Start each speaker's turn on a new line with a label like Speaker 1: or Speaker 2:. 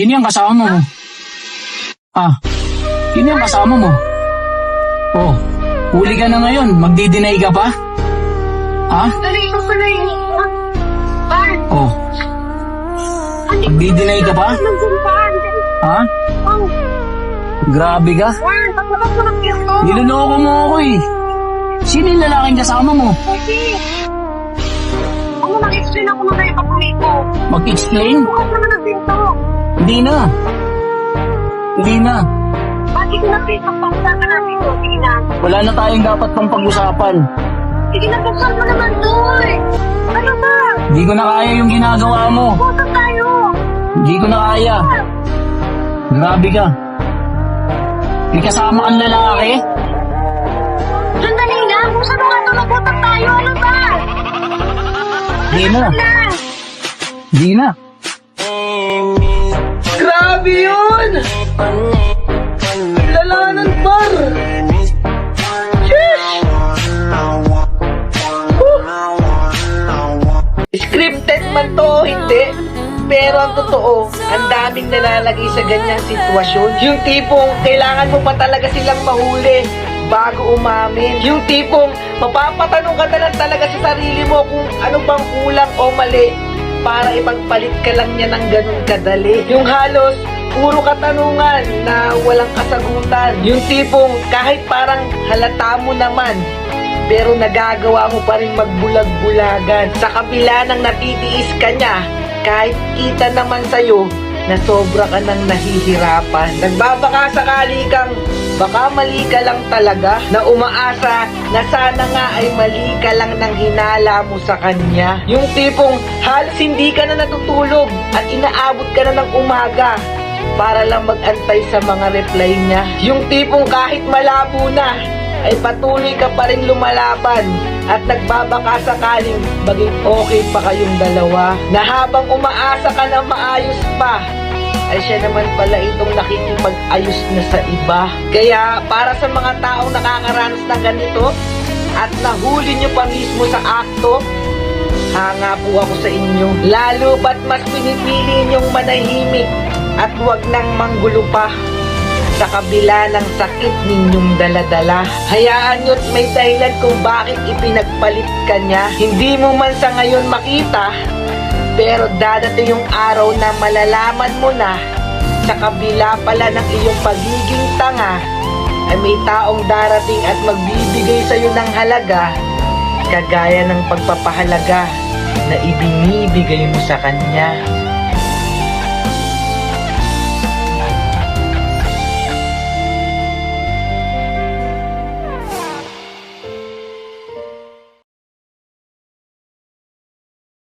Speaker 1: Sino yung kasama mo? Ah, sino yung kasama mo? Oh, huli ka na ngayon. Magdi-deny ka pa? Ha?
Speaker 2: Narito ko na yung Pan.
Speaker 1: Oh, magdi-deny ka pa? Ha? Grabe ka. Niloloko mo ako eh. Sino yung lalaking kasama mo?
Speaker 2: Kasi, ako mag-explain ako ng kaya kapatid ko.
Speaker 1: Mag-explain?
Speaker 2: Bukas naman.
Speaker 1: Hindi na. Hindi na.
Speaker 2: Bakit ko na pinto? Pag-usapan natin ito. Sige na.
Speaker 1: Wala na tayong dapat pang pag-usapan.
Speaker 2: Sige na, buksan mo naman doon. Ano ba?
Speaker 1: Hindi ko na kaya yung ginagawa mo.
Speaker 2: Buksan tayo.
Speaker 1: Hindi ko na kaya. Grabe ka. May kasama kang lalaki?
Speaker 2: Sandali lang. Buksan mo nga ito. Nagutang tayo. Ano ba?
Speaker 1: Hindi na.
Speaker 2: Na.
Speaker 1: Hindi na.
Speaker 3: Grabe yun! Lala ng bar! Scripted man to hindi, pero ang totoo, ang daming nalalagay sa ganyang sitwasyon. Yung tipong kailangan mo pa talaga silang mahuli bago umamin. Yung tipong mapapatanong ka na lang talaga sa sarili mo kung ano bang kulang o mali para ipagpalit ka lang niya ng ganun kadali. Yung halos puro katanungan na walang kasagutan. Yung tipong kahit parang halata mo naman pero nagagawa mo pa rin magbulag-bulagan sa kabila ng natitiis ka niya kahit kita naman sa'yo na sobra ka nang nahihirapan. Nagbabaka sakali kang baka mali ka lang talaga na umaasa na sana nga ay mali ka lang ng hinala mo sa kanya. Yung tipong halos hindi ka na natutulog at inaabot ka na ng umaga para lang mag-antay sa mga reply niya. Yung tipong kahit malabo na, ay patuloy ka pa rin lumalaban at nagbabaka sakaling maging okay pa kayong dalawa na habang umaasa ka na maayos pa ay siya naman pala itong nakikipag-ayos na sa iba. Kaya para sa mga taong nakakaranas ng ganito at nahuli nyo pa mismo sa akto, hanga po ako sa inyo. Lalo ba't mas pinipili nyong manahimik at huwag nang manggulo pa sa kabila ng sakit ninyong daladala. Hayaan nyo't may dahilan kung bakit ipinagpalit ka niya. Hindi mo man sa ngayon makita, pero dadating yung araw na malalaman mo na sa kabila pala ng iyong pagiging tanga ay may taong darating at magbibigay sa iyo ng halaga kagaya ng pagpapahalaga na ibinibigay mo sa kanya.